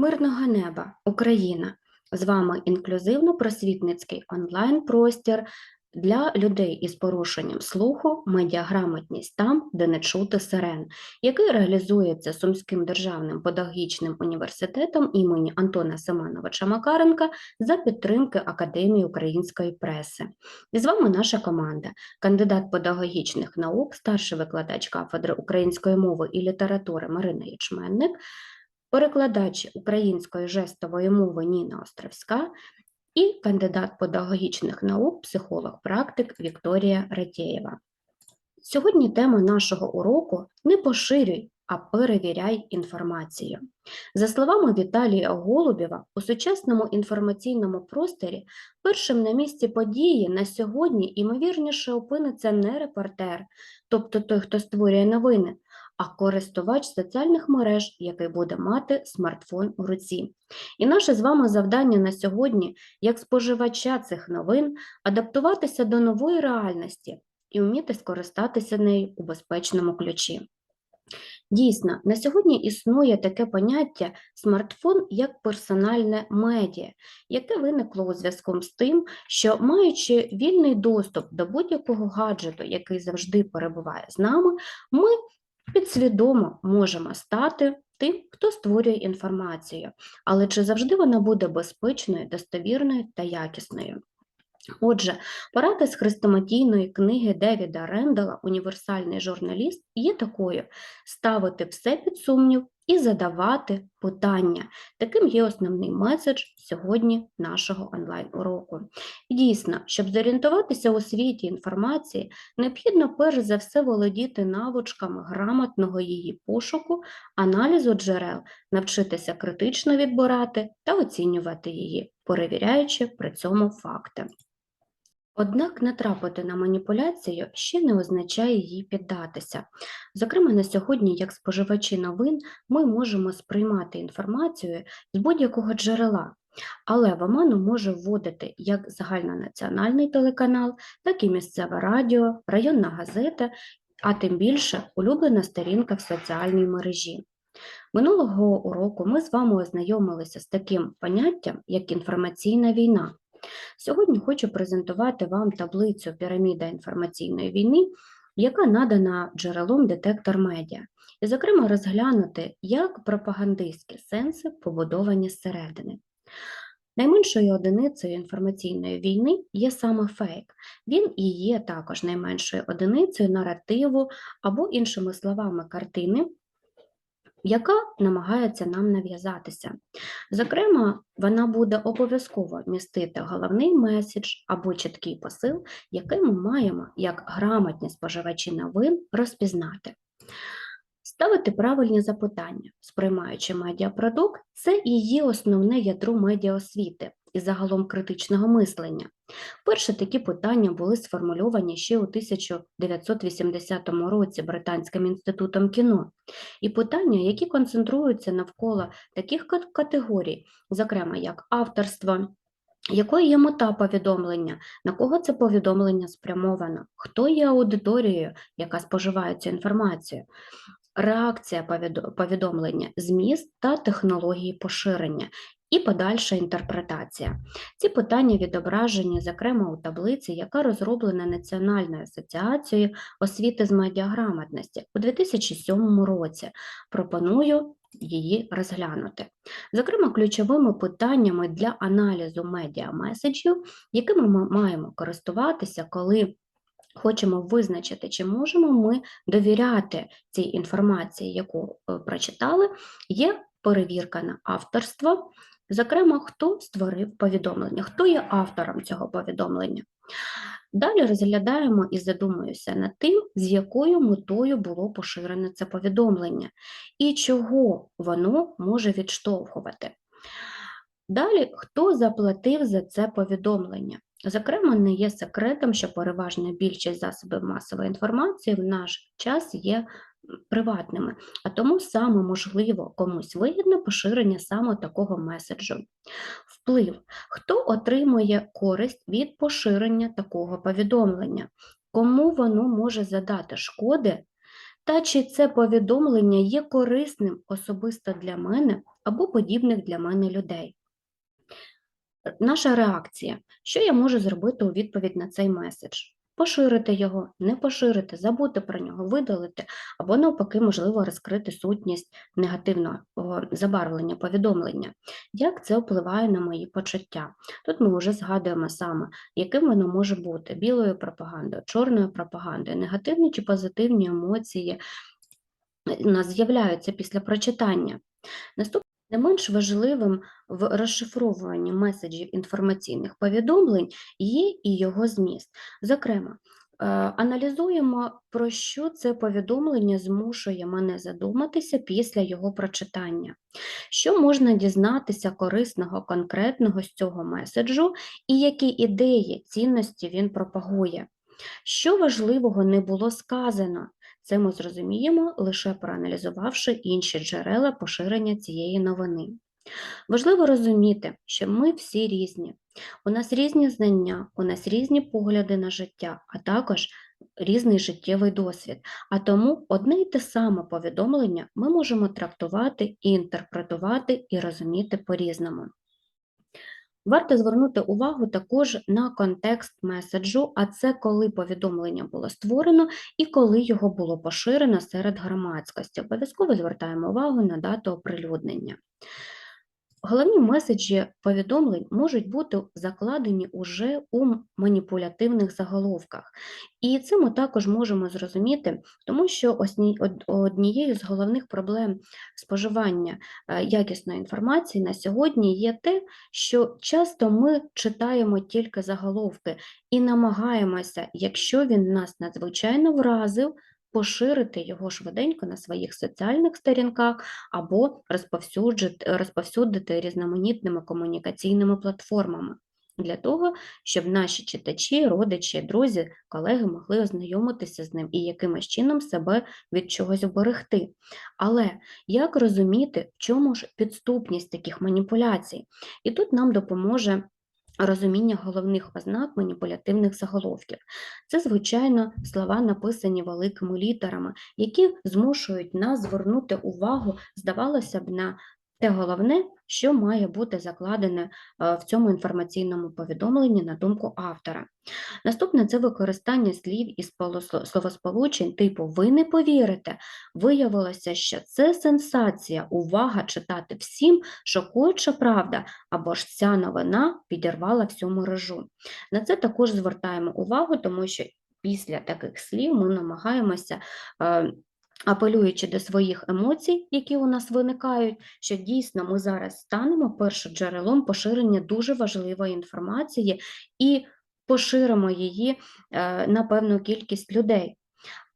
Мирного неба, Україна! З вами інклюзивно-просвітницький онлайн-простір для людей із порушенням слуху, медіаграмотність там, де не чути сирен, який реалізується Сумським державним педагогічним університетом імені Антона Семеновича Макаренка за підтримки Академії української преси. І з вами наша команда, кандидат педагогічних наук, старший викладач кафедри української мови і літератури Марина Ячменник, перекладач української жестової мови Ніна Островська і кандидат педагогічних наук, психолог-практик Вікторія Ретєєва. Сьогодні тема нашого уроку не поширюй, а перевіряй інформацію. За словами Віталія Голубєва, у сучасному інформаційному просторі першим на місці події на сьогодні імовірніше опиниться не репортер, тобто той, хто створює новини, а користувач соціальних мереж, який буде мати смартфон у руці. І наше з вами завдання на сьогодні, як споживача цих новин, адаптуватися до нової реальності і вміти скористатися нею у безпечному ключі. Дійсно, на сьогодні існує таке поняття смартфон як персональне медіа, яке виникло у зв'язку з тим, що маючи вільний доступ до будь-якого гаджету, який завжди перебуває з нами, ми підсвідомо можемо стати тим, хто створює інформацію, але чи завжди вона буде безпечною, достовірною та якісною? Отже, порада з хрестоматійної книги Девіда Рендала Універсальний журналіст є такою: ставити все під сумнів і задавати питання. Таким є основний меседж сьогодні нашого онлайн-уроку. Дійсно, щоб зорієнтуватися у світі інформації, необхідно перш за все володіти навичками грамотного її пошуку, аналізу джерел, навчитися критично відбирати та оцінювати її, перевіряючи при цьому факти. Однак натрапити на маніпуляцію ще не означає їй піддатися. Зокрема, на сьогодні, як споживачі новин, ми можемо сприймати інформацію з будь-якого джерела, але в оману може вводити як загальнонаціональний телеканал, так і місцеве радіо, районна газета, а тим більше улюблена сторінка в соціальній мережі. Минулого уроку ми з вами ознайомилися з таким поняттям, як інформаційна війна. Сьогодні хочу презентувати вам таблицю піраміда інформаційної війни, яка надана джерелом детектор медіа, і, зокрема, розглянути, як пропагандистські сенси побудовані зсередини. Найменшою одиницею інформаційної війни є саме фейк. Він і є також найменшою одиницею наративу або, іншими словами, картини, яка намагається нам нав'язатися. Зокрема, вона буде обов'язково містити головний меседж або чіткий посил, який ми маємо як грамотні споживачі новин розпізнати. Ставити правильні запитання, сприймаючи медіапродукт, це і є основне ядро медіаосвіти і загалом критичного мислення. Перші такі питання були сформульовані ще у 1980 році Британським інститутом кіно, і питання, які концентруються навколо таких категорій, зокрема як авторство. Якою є мета повідомлення, на кого це повідомлення спрямовано, хто є аудиторією, яка споживає цю інформацію, реакція повідомлення, зміст та технології поширення і подальша інтерпретація. Ці питання відображені, зокрема, у таблиці, яка розроблена Національною асоціацією освіти з медіаграмотності у 2007 році. Пропоную її розглянути. Зокрема, ключовими питаннями для аналізу медіамеседжів, якими ми маємо користуватися, коли Хочемо визначити, чи можемо ми довіряти цій інформації, яку е, прочитали, є перевірка на авторство, зокрема, хто створив повідомлення, хто є автором цього повідомлення. Далі розглядаємо і задумуюся над тим, з якою метою було поширене це повідомлення і чого воно може відштовхувати. Далі, хто заплатив за це повідомлення? Зокрема, не є секретом, що переважна більшість засобів масової інформації в наш час є приватними, а тому саме можливо комусь вигідне поширення саме такого меседжу. Вплив, хто отримує користь від поширення такого повідомлення, кому воно може задати шкоди та чи це повідомлення є корисним особисто для мене або подібних для мене людей. Наша реакція. Що я можу зробити у відповідь на цей меседж? Поширити його, не поширити, забути про нього, видалити, або навпаки, можливо, розкрити сутність негативного забарвлення повідомлення. Як це впливає на мої почуття? Тут ми вже згадуємо саме, яким воно може бути: білою пропагандою, чорною пропагандою, негативні чи позитивні емоції у нас з'являються після прочитання. Наступне не менш важливим в розшифровуванні меседжів інформаційних повідомлень є і його зміст. Зокрема, е, аналізуємо, про що це повідомлення змушує мене задуматися після його прочитання. Що можна дізнатися корисного, конкретного з цього меседжу, і які ідеї, цінності він пропагує. Що важливого не було сказано, це ми зрозуміємо, лише проаналізувавши інші джерела поширення цієї новини. Важливо розуміти, що ми всі різні, у нас різні знання, у нас різні погляди на життя, а також різний життєвий досвід. А тому одне й те саме повідомлення ми можемо трактувати і інтерпретувати і розуміти по-різному. Варто звернути увагу також на контекст меседжу, а це коли повідомлення було створено і коли його було поширено серед громадськості. Обов'язково звертаємо увагу на дату оприлюднення. Головні меседжі повідомлень можуть бути закладені уже у маніпулятивних заголовках. І це ми також можемо зрозуміти, тому що однією з головних проблем споживання е, якісної інформації на сьогодні є те, що часто ми читаємо тільки заголовки і намагаємося, якщо він нас надзвичайно вразив, поширити його швиденько на своїх соціальних сторінках або розповсюдити, різноманітними комунікаційними платформами. Для того, щоб наші читачі, родичі, друзі, колеги могли ознайомитися з ним і якимось чином себе від чогось оберегти. Але як розуміти, в чому ж підступність таких маніпуляцій? І тут нам допоможе розуміння головних ознак маніпулятивних заголовків. Це, звичайно, слова, написані великими літерами, які змушують нас звернути увагу, здавалося б, на те головне, що має бути закладене е, в цьому інформаційному повідомленні на думку автора. Наступне це використання слів із словосполучень типу Ви не повірите. Виявилося, що це сенсація, увага читати всім, шокуюча правда, або ж ця новина підірвала всю мережу. На це також звертаємо увагу, тому що після таких слів ми намагаємося. Апелюючи до своїх емоцій, які у нас виникають, що дійсно ми зараз станемо першим джерелом поширення дуже важливої інформації і поширимо її е, на певну кількість людей.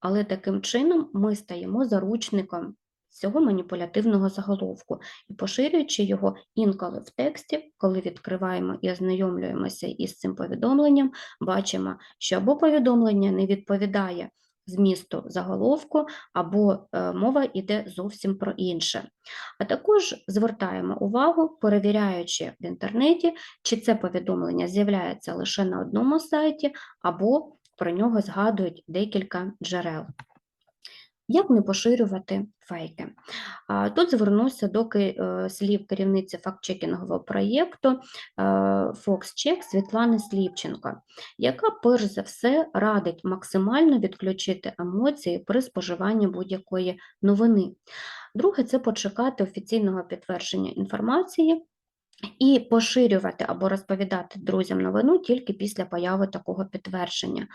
Але таким чином ми стаємо заручником цього маніпулятивного заголовку і поширюючи його інколи в тексті, коли відкриваємо і ознайомлюємося із цим повідомленням, бачимо, що або повідомлення не відповідає змісту заголовку, або е, мова йде зовсім про інше. А також звертаємо увагу, перевіряючи в інтернеті, чи це повідомлення з'являється лише на одному сайті, або про нього згадують декілька джерел. Як не поширювати фейки? Тут звернуся до е, слів керівниці фактчекінгового проєкту е, FoxCheck Світлани Сліпченко, яка перш за все радить максимально відключити емоції при споживанні будь-якої новини. Друге, це почекати офіційного підтвердження інформації. І поширювати або розповідати друзям новину тільки після появи такого підтвердження.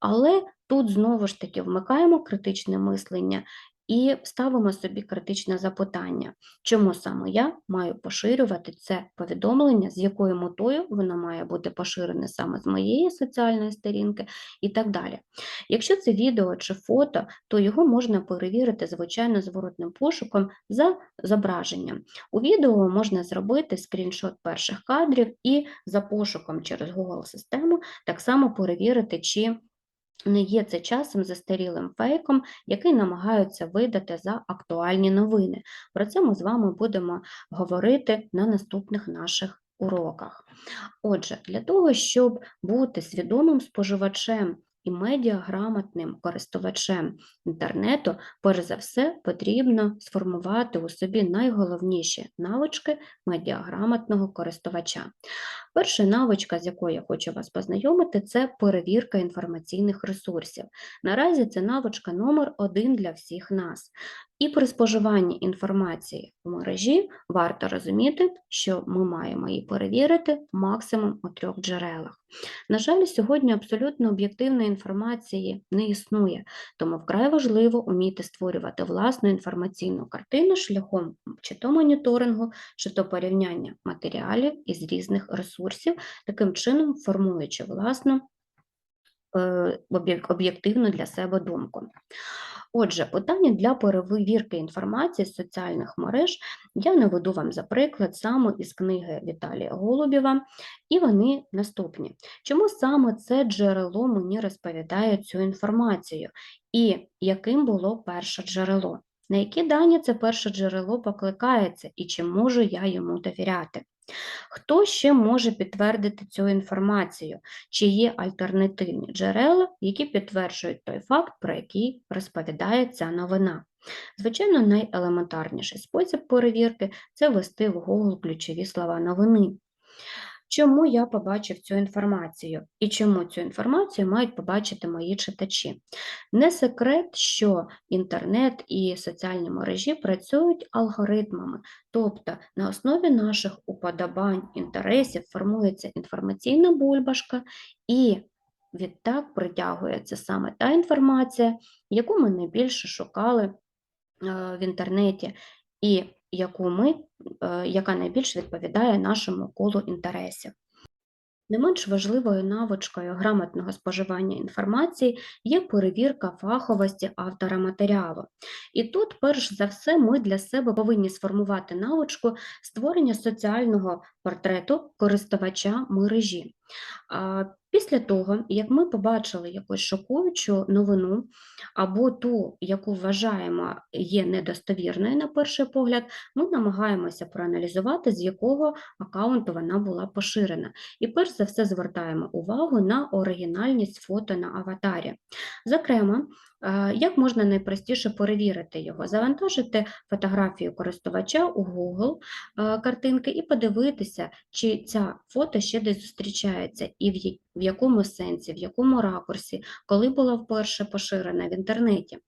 Але тут знову ж таки вмикаємо критичне мислення і ставимо собі критичне запитання, чому саме я маю поширювати це повідомлення, з якою метою воно має бути поширене саме з моєї соціальної сторінки і так далі. Якщо це відео чи фото, то його можна перевірити, звичайно, зворотним пошуком за зображенням. У відео можна зробити скріншот перших кадрів і за пошуком через Google систему так само перевірити, чи не є це часом застарілим фейком, який намагаються видати за актуальні новини. Про це ми з вами будемо говорити на наступних наших уроках. Отже, для того, щоб бути свідомим споживачем і медіаграмотним користувачем інтернету, перш за все, потрібно сформувати у собі найголовніші навички медіаграмотного користувача. Перша навичка, з якою я хочу вас познайомити, це перевірка інформаційних ресурсів. Наразі це навичка номер один для всіх нас. І при споживанні інформації в мережі варто розуміти, що ми маємо її перевірити максимум у трьох джерелах. На жаль, сьогодні абсолютно об'єктивної інформації не існує, тому вкрай важливо вміти створювати власну інформаційну картину шляхом чи то моніторингу, чи то порівняння матеріалів із різних ресурсів, таким чином формуючи власну об'єктивну для себе думку. Отже, питання для перевірки інформації з соціальних мереж я наведу вам за приклад саме із книги Віталія Голубєва, і вони наступні. Чому саме це джерело мені розповідає цю інформацію, і яким було перше джерело? На які дані це перше джерело покликається, і чи можу я йому довіряти? Хто ще може підтвердити цю інформацію? Чи є альтернативні джерела, які підтверджують той факт, про який розповідає ця новина? Звичайно, найелементарніший спосіб перевірки це ввести в Google ключові слова новини. Чому я побачив цю інформацію і чому цю інформацію мають побачити мої читачі? Не секрет, що інтернет і соціальні мережі працюють алгоритмами, тобто на основі наших уподобань, інтересів формується інформаційна бульбашка, і відтак притягується саме та інформація, яку ми найбільше шукали е, в інтернеті. І яку ми, е, яка найбільш відповідає нашому колу інтересів. Не менш важливою навичкою грамотного споживання інформації є перевірка фаховості автора матеріалу. І тут, перш за все, ми для себе повинні сформувати навичку створення соціального портрету користувача мережі. Після того, як ми побачили якусь шокуючу новину або ту, яку вважаємо є недостовірною на перший погляд, ми намагаємося проаналізувати, з якого аккаунту вона була поширена. І перш за все звертаємо увагу на оригінальність фото на аватарі. Зокрема, як можна найпростіше перевірити його? Завантажити фотографію користувача у Google картинки і подивитися, чи ця фото ще десь зустрічається, і в якому сенсі, в якому ракурсі, коли була вперше поширена в інтернеті.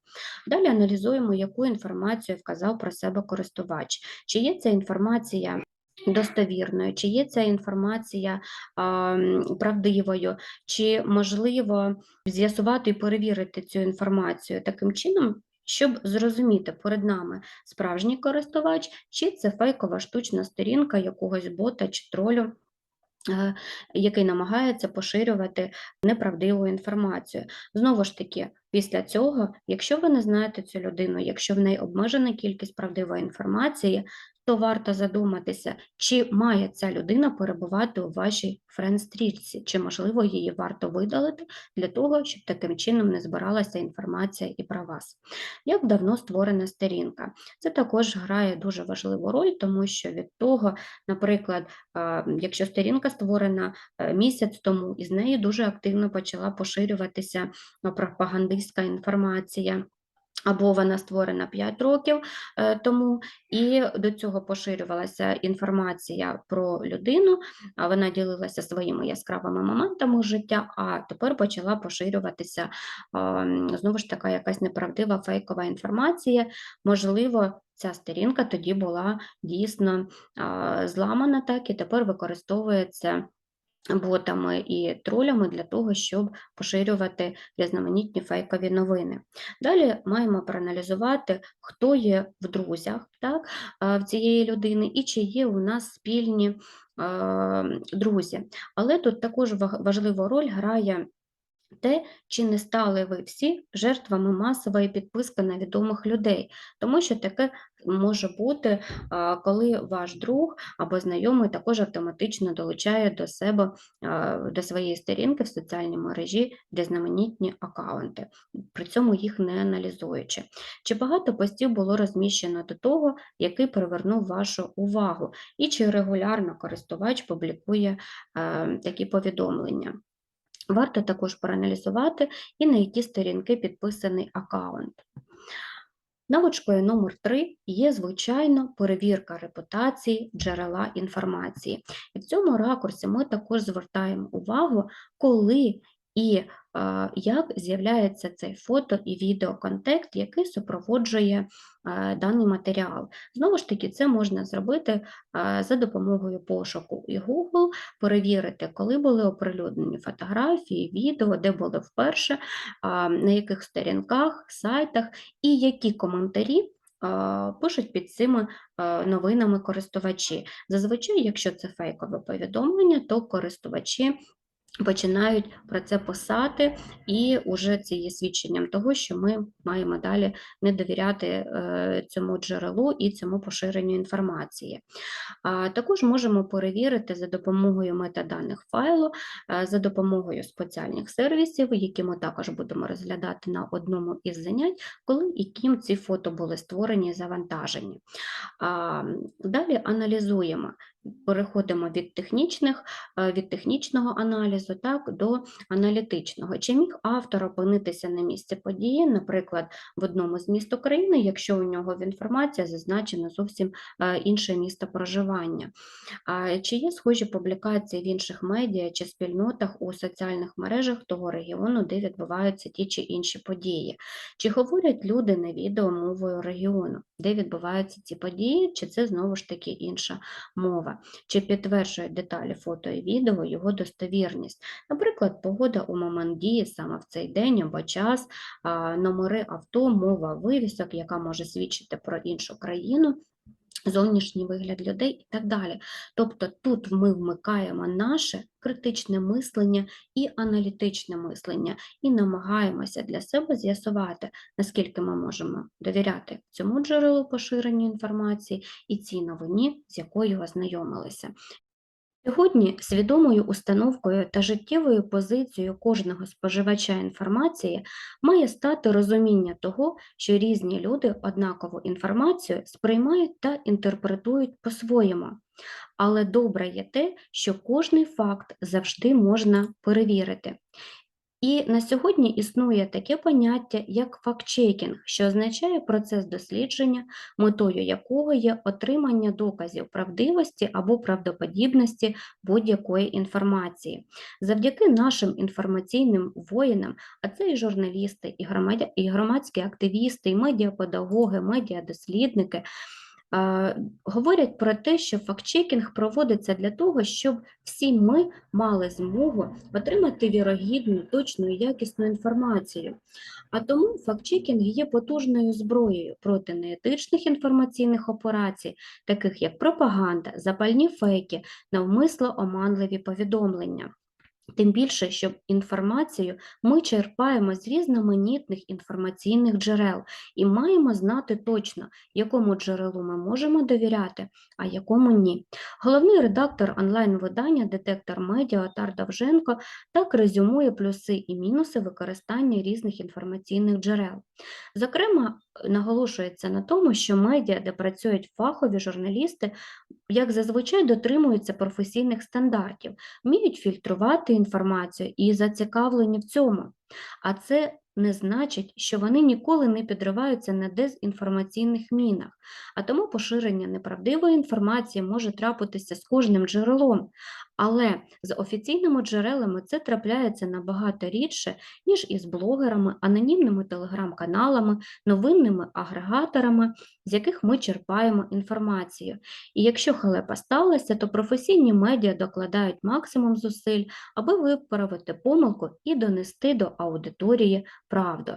Далі аналізуємо, яку інформацію вказав про себе користувач, чи є ця інформація достовірною, чи є ця інформація а, правдивою, чи можливо з'ясувати і перевірити цю інформацію таким чином, щоб зрозуміти перед нами справжній користувач, чи це фейкова штучна сторінка якогось бота чи тролю. Е, який намагається поширювати неправдиву інформацію. Знову ж таки, після цього, якщо ви не знаєте цю людину, якщо в неї обмежена кількість правдивої інформації, то варто задуматися, чи має ця людина перебувати у вашій френд-стрічці, чи, можливо, її варто видалити для того, щоб таким чином не збиралася інформація і про вас. Як давно створена сторінка? Це також грає дуже важливу роль, тому що від того, наприклад, якщо сторінка створена е, місяць тому, із неї дуже активно почала поширюватися пропагандистська інформація. Або вона створена 5 років е, тому, і до цього поширювалася інформація про людину, вона ділилася своїми яскравими моментами життя, а тепер почала поширюватися знову ж така якась неправдива фейкова інформація. Можливо, ця сторінка тоді була дійсно зламана, так і тепер використовується ботами і тролями для того, щоб поширювати різноманітні фейкові новини. Далі маємо проаналізувати, хто є в друзях так, в цієї людини і чи є у нас спільні друзі. Але тут також важливу роль грає те, чи не стали ви всі жертвами масової підписки на відомих людей, тому що таке може бути, коли ваш друг або знайомий також автоматично долучає до себе до своєї сторінки в соціальній мережі різноманітні аккаунти, при цьому їх не аналізуючи. Чи багато постів було розміщено до того, який привернув вашу увагу, і чи регулярно користувач публікує такі повідомлення? Варто також проаналізувати і на які сторінки підписаний аккаунт. Навичкою номер 3 є, звичайно, перевірка репутації джерела інформації. І в цьому ракурсі ми також звертаємо увагу, коли і як з'являється цей фото і відеоконтекст, який супроводжує даний матеріал. Знову ж таки, це можна зробити за допомогою пошуку і Google, перевірити, коли були оприлюднені фотографії, відео, де були вперше, на яких сторінках, сайтах, і які коментарі. Пишуть під цими новинами користувачі. Зазвичай, якщо це фейкове повідомлення, то користувачі починають про це писати, і вже це є свідченням того, що ми маємо далі не довіряти е, цьому джерелу і цьому поширенню інформації. Також можемо перевірити за допомогою метаданих файлу, е, за допомогою спеціальних сервісів, які ми також будемо розглядати на одному із занять, коли і ким ці фото були створені і завантажені. Далі аналізуємо, переходимо від технічних, е, від технічного аналізу так, до аналітичного. Чи міг автор опинитися на місці події, наприклад, в одному з міст України, якщо у нього в інформації зазначено зовсім е, інше місто проживання? Чи є схожі публікації в інших медіа чи спільнотах у соціальних мережах того регіону, де відбуваються ті чи інші події? Чи говорять люди на відео мовою регіону, де відбуваються ці події, чи це знову ж таки інша мова? Чи підтверджують деталі фото і відео його достовірність? Наприклад, погода у момент дії саме в цей день або час, номери авто, мова вивісок, яка може свідчити про іншу країну. Зовнішній вигляд людей і так далі. Тобто тут ми вмикаємо наше критичне мислення і аналітичне мислення, і намагаємося для себе з'ясувати, наскільки ми можемо довіряти цьому джерелу поширення інформації і цій новині, з якою ознайомилися. Сьогодні свідомою установкою та життєвою позицією кожного споживача інформації має стати розуміння того, що різні люди однакову інформацію сприймають та інтерпретують по-своєму. Але добре є те, що кожний факт завжди можна перевірити. І на сьогодні існує таке поняття, як фактчекінг, що означає процес дослідження, метою якого є отримання доказів правдивості або правдоподібності будь-якої інформації. Завдяки нашим інформаційним воїнам, а це і журналісти, і громадські активісти, і медіапедагоги, медіадослідники, говорять про те, що фактчекінг проводиться для того, щоб всі ми мали змогу отримати вірогідну, точну і якісну інформацію. А тому фактчекінг є потужною зброєю проти неетичних інформаційних операцій, таких як пропаганда, запальні фейки, навмисло оманливі повідомлення. Тим більше, що інформацію ми черпаємо з різноманітних інформаційних джерел і маємо знати точно, якому джерелу ми можемо довіряти, а якому ні. Головний редактор онлайн-видання Детектор Медіа Отар Довженко так резюмує плюси і мінуси використання різних інформаційних джерел. Зокрема, наголошується на тому, що медіа, де працюють фахові журналісти, як зазвичай дотримуються професійних стандартів, вміють фільтрувати інформацію і зацікавлені в цьому. А це не значить, що вони ніколи не підриваються на дезінформаційних мінах, а тому поширення неправдивої інформації може трапитися з кожним джерелом. Але з офіційними джерелами це трапляється набагато рідше, ніж із блогерами, анонімними телеграм-каналами, новинними агрегаторами, з яких ми черпаємо інформацію. І якщо халепа сталася, то професійні медіа докладають максимум зусиль, аби виправити помилку і донести до аудиторії правду.